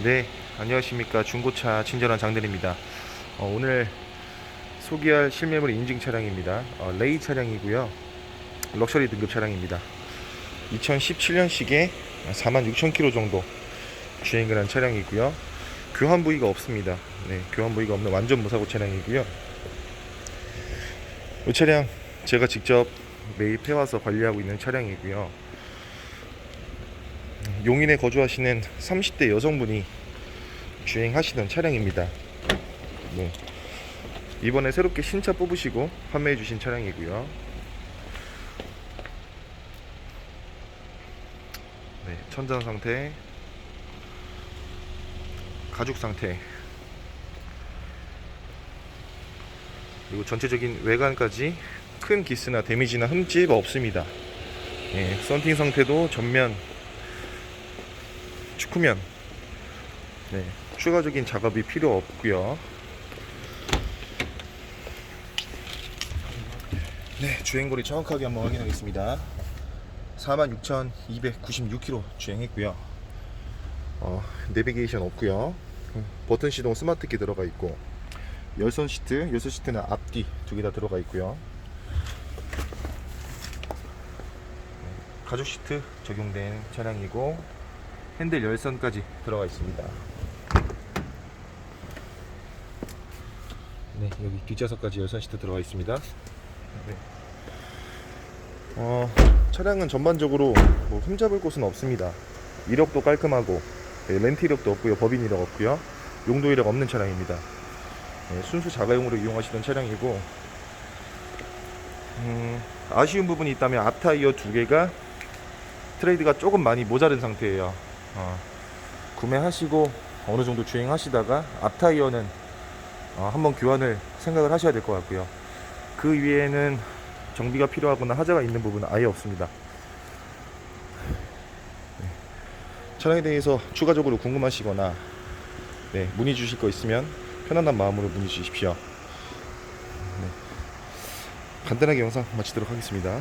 네, 안녕하십니까. 중고차 친절한 장들입니다. 어, 오늘 소개할 실매물 인증 차량입니다. 어, 레이 차량이고요. 럭셔리 등급 차량입니다. 2017년식에 46,000km 정도 주행을 한 차량이고요. 교환 부위가 없습니다. 네, 교환 부위가 없는 완전 무사고 차량이고요. 이 차량 제가 직접 매입해 와서 관리하고 있는 차량이고요. 용인에 거주하시는 30대 여성분이 주행하시던 차량입니다. 네. 이번에 새롭게 신차 뽑으시고 판매해 주신 차량이고요. 네, 천장 상태, 가죽 상태, 그리고 전체적인 외관까지 큰 기스나 데미지나 흠집 없습니다. 예, 썬팅 상태도 전면 축구면 네, 추가적인 작업이 필요 없고요. 네, 주행거리 정확하게 한번 확인하겠습니다. 46,296km 주행했고요. 어, 내비게이션 없고요. 버튼 시동 스마트키 들어가 있고 열선 시트, 열선 시트는 앞뒤 두 개 다 들어가 있고요. 가죽 시트 적용된 차량이고 핸들 열선까지 들어가 있습니다. 네, 여기 뒷좌석까지 열선 시트 들어가 있습니다. 네. 어, 차량은 전반적으로 뭐 흠잡을 곳은 없습니다. 이력도 깔끔하고 네, 렌트 이력도 없고요, 법인 이력 없고요, 용도 이력 없는 차량입니다. 네, 순수 자가용으로 이용하시던 차량이고 음, 아쉬운 부분이 있다면 앞 타이어 두 개가 트레이드가 조금 많이 모자른 상태예요. 어, 구매하시고 어느 정도 주행하시다가 앞 타이어는 어, 한번 교환을 생각을 하셔야 될 것 같고요. 그 위에는 정비가 필요하거나 하자가 있는 부분은 아예 없습니다. 네. 차량에 대해서 추가적으로 궁금하시거나 네, 문의 주실 거 있으면 편안한 마음으로 문의 주십시오. 네. 간단하게 영상 마치도록 하겠습니다.